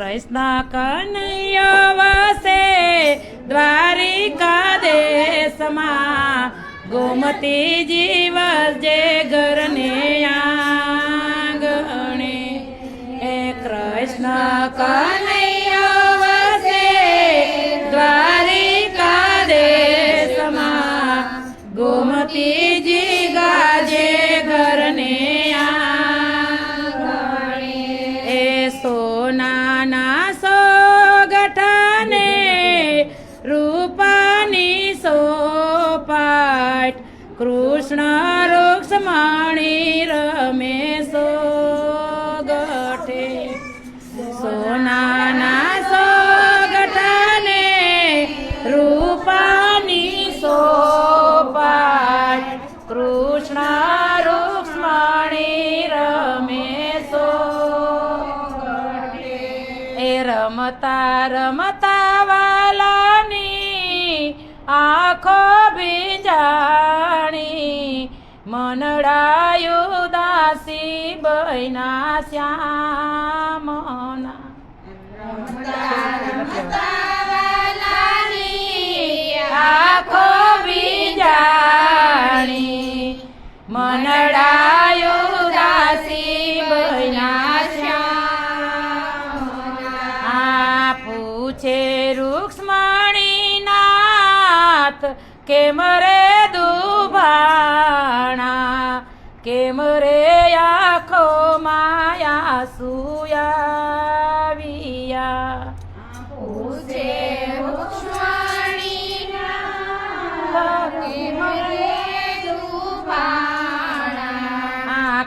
કૃષ્ણ કનૈયો વસે દ્વારિકા દેશમાં ગોમતી જીવ જે ઘરને આંગણે. એ કૃષ્ણ કનૈયો કૃષ્ણ મનડાયું દાસી બૈના શ્યામના. આખો બીજાણી. મનડાયુ દાસી બૈના શ્યામ આ પૂછે રૂક્ષ્મણીનાથ, કે મરે દુભાણા કેમ રે આખો માયા સુયાવિયા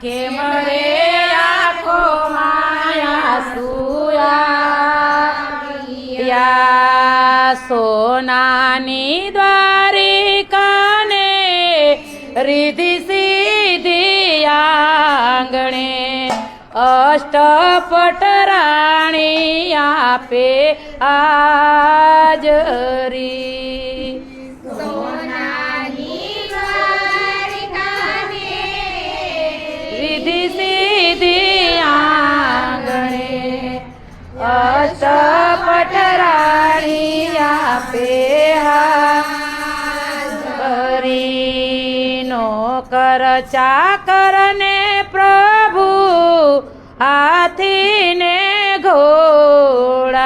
કેમ રે આખો માયા સુયા સોનાની દ્વારિકાને રીધિ અષ્ટપટ રાણી આપે આજરી રીધિ સીધી આંગણે અષ્ટપટ રાણી આપે હારી નોકર ચાકર ને પ્રભુ હાથીને ઘોડા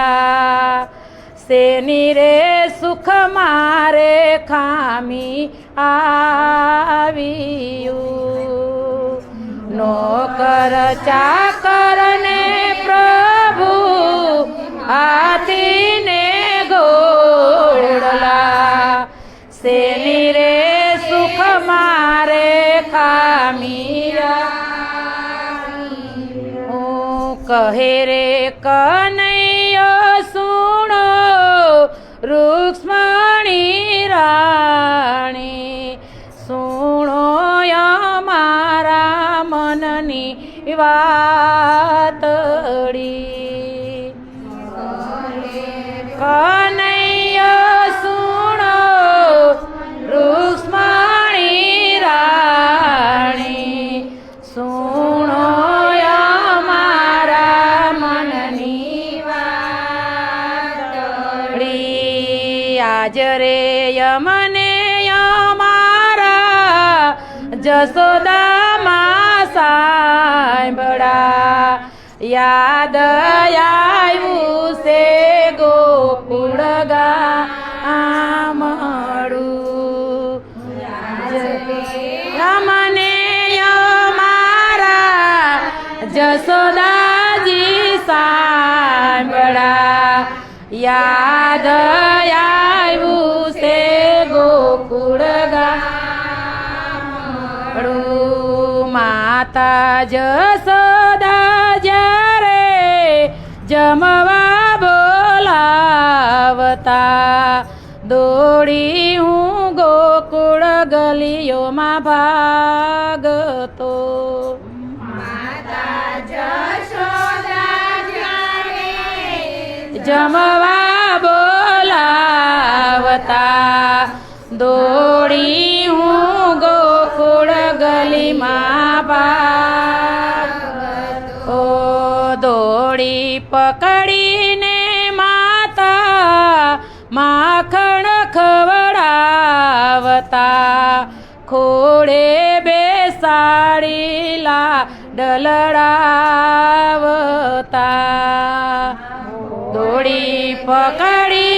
સેની રે સુખ મારે ખામી આવ્યું? નોકર ચાકર ને પ્રભુ હાથીને ઘોડલા સેની રે સુખ મારે ખામી કહે રે કનૈયો સુણો રૂક્ષ્મણી રાણી. સુણો મારા મનની વાતડી વાતડી આજ રે યમને અમારા જસોદામાં સાંભળા. યાદ આવ્યું છે ગોકુળ ગામડું. રમને અમારા જસોદાજી સાંભળા. યાદ માતા જસોદા જ્યારે જમવા બોલાવતા. દોડી હું ગોકુળ ગલીઓમાં ભાગતો. જમવા બોલાવતા. દોડી પકડીને માતા માખણ ખવડાવતા. ખોડે બેસાડીલા ડલડાવતા. દોડી પકડી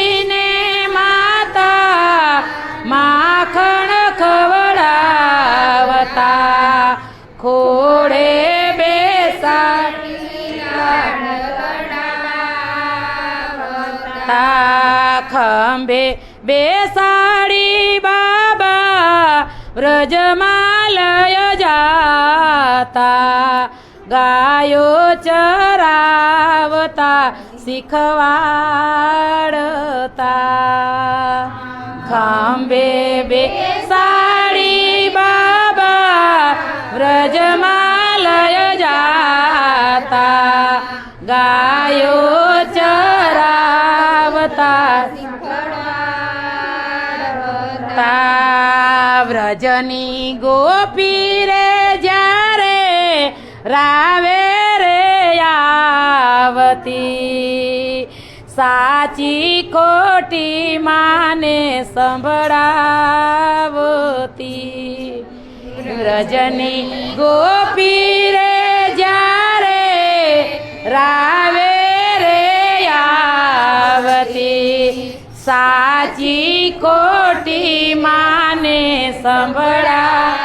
બેસાડી બાબા વ્રજમાલય જાતા. ગાયો ચરાવતા શીખવાડતા. ખંભે બેસાડી બાબા વ્રજમાલય જાતા. ગાયો તા વ્રજની ગોપી રે જ્યારે રાવે રે આવતી. સાચી ખોટી માને સંભળાવતી. વ્રજની ગોપી રે જ્યારે રાવે રે આવતી. સાચી કોટી માને સંભળા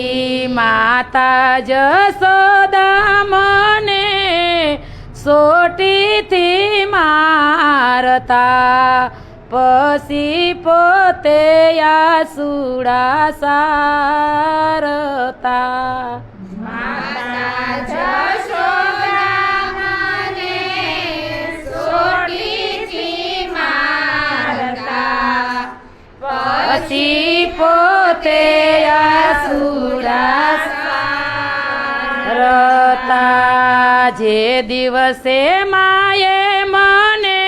એ માતા જસોદા મને સોટીથી મારતા. પછી પોતે આસુડા સારતા. પોતે આસુડા રતા જે દિવસે માએ મને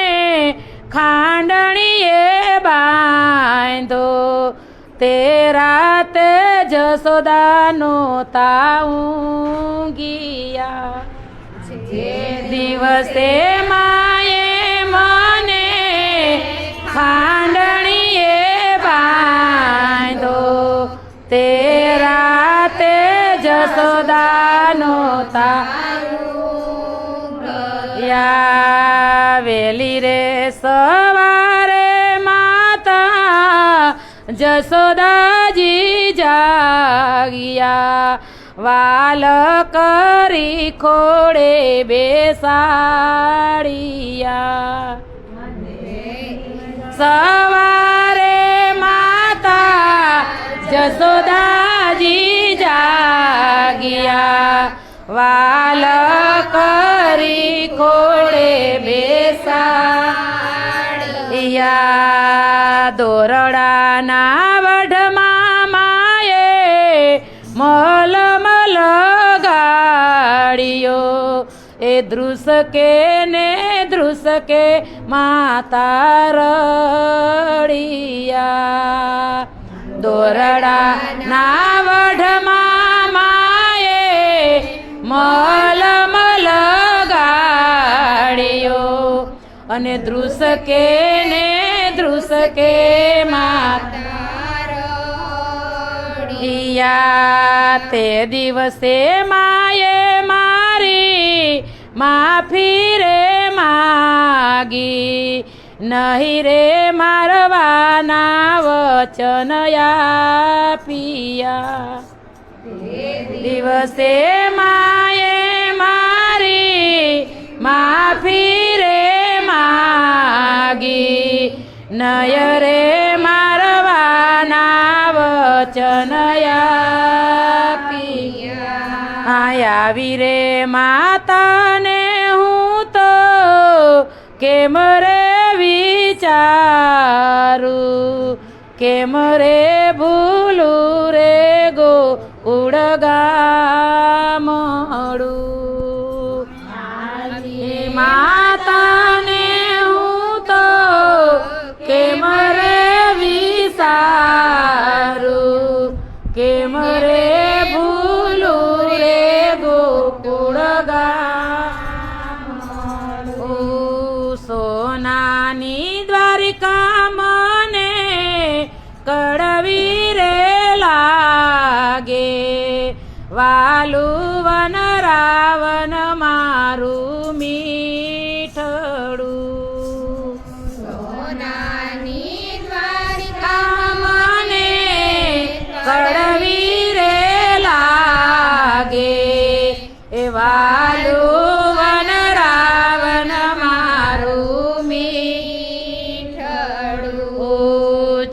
ખાંડણીએ બાંધો તે રાતે જસોદાનો તાઉં ગયા દિવસે માએ મને ખાંડણીએ યા વેલી રે સવારે માતા જસોદાજી જાગ્યા. વાલ કરી ખોડે બેસાડિયા. સવાર જસોદાજી જાગ્યા વાલ કરી ખોડે બેસાડિયા. દોરડાના વઢમાં માએ મલ મલ ગાડીયો એ ધ્રુસકે ને ધ્રુસકે માતા રડિયા. દોરડા ના વઢમાં માએ મલ મલ ગાડીયો અને ધ્રુસકે ને ધ્રુસકે માતા તે દિવસે માએ મારી માફી રે માગી. નહીં રે મારવાના વચન પિયા દિવસે માએ મારી માફી રે માગી. નય રે મારવાના વચન આવી રે માતાને હું તો કેમ રે વિચારું કેમ રે ભૂલું રે ગો ઉડગામડું? માતાને દ્વારિકા મને કડવી રે લાગે. વાલુ વન રાવણ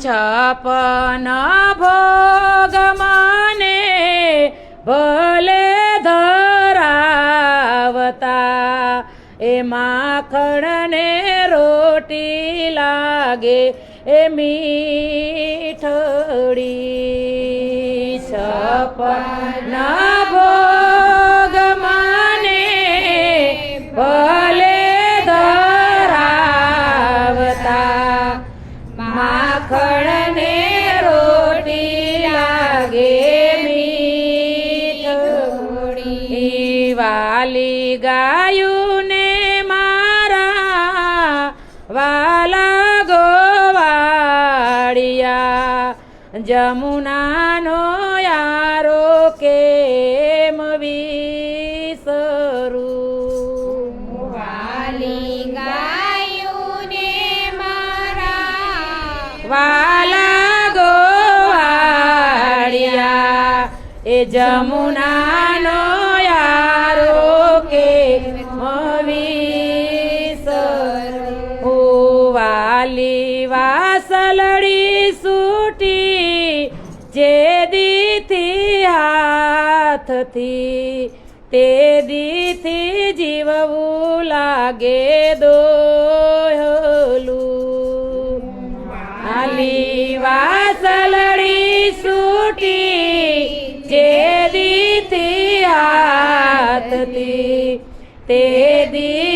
છપન ભોગ માને ભલે ધરાવતા. એ માખણને રોટી લાગે એ મીઠડી. છપન ભોગ ગોવાળિયા જમુનાનો યારો કેમ વિસરું વાલી ગાયુને મારા વાલા ગોવાળિયા એ જમુનાનો હાથથી તે દીથી જીવવું લાગે દોહલું. આલી વાસલડી સૂટી જે દીથી હાથથી તે દીથી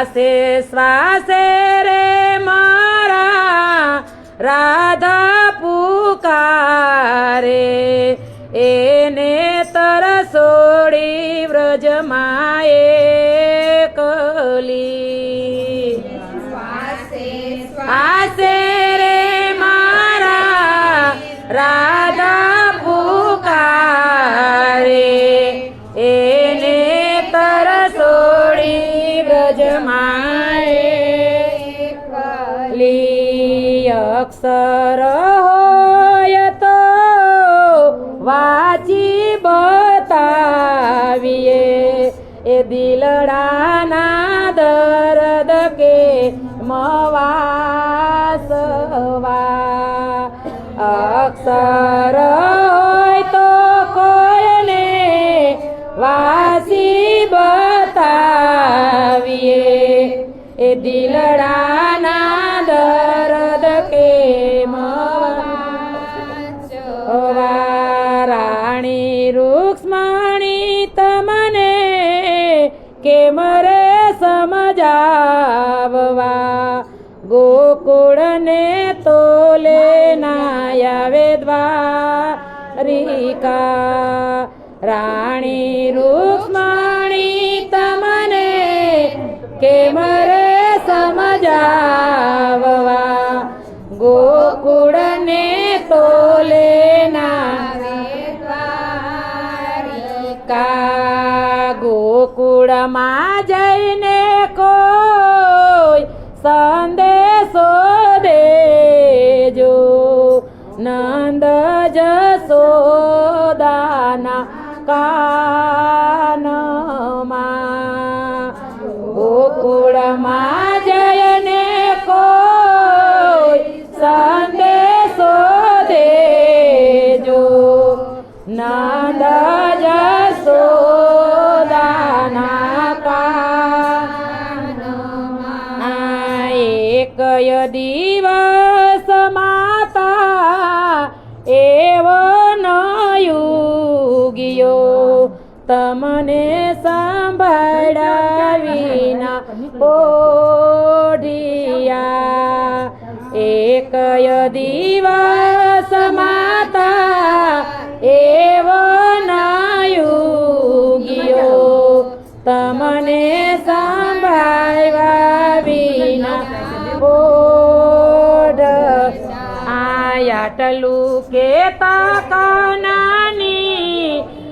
શ્વાસે શ્વાસે રે મારા રાધા પુકારે. એને તરસોડી વ્રજમાં અક્ષર તો વાચી બતાવીએ. એ દિલડાના દર્દ કે મવાસવા. અક્ષર સમજાવવા ગોકુળને તોલે નાયાવે દ્વારિકા. રાણી રૂક્ષ્મણી તમને કેમ રે સમજાવવા? ગોકુળને તોલે કા ગોકુળમાં જઈને જસોદાના યુગ્યો તમને સાંભળાવીના વિના ઓઢિયા. એક દિવસ માતા એવો નાયુ ગયો તમને સંભાળ્યા વિના ઓઢ. આયાટલું કેતા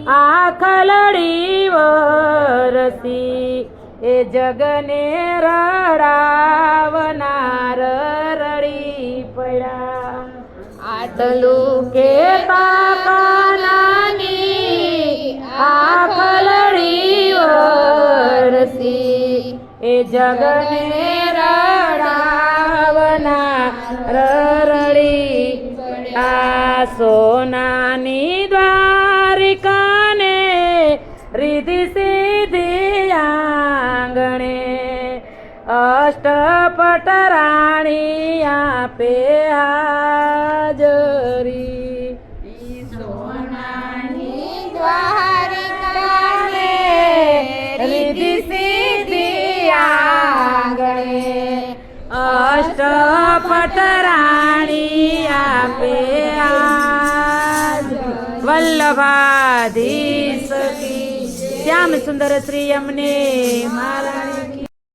આખલડી વરસી. એ જગને રડાવનાર રડી પડ્યા. આટલું કેતા આ આખલડી વરસી. એ જગને રડાવના રરડી આ સોનાની રાણી આપે હાજરી. દ્વારિકાને રીધિ સીધી આંગણે અષ્ટપટ રાણી આપે વલ્લભાધીશ શ્યામ સુંદર શ્રી અમને મારા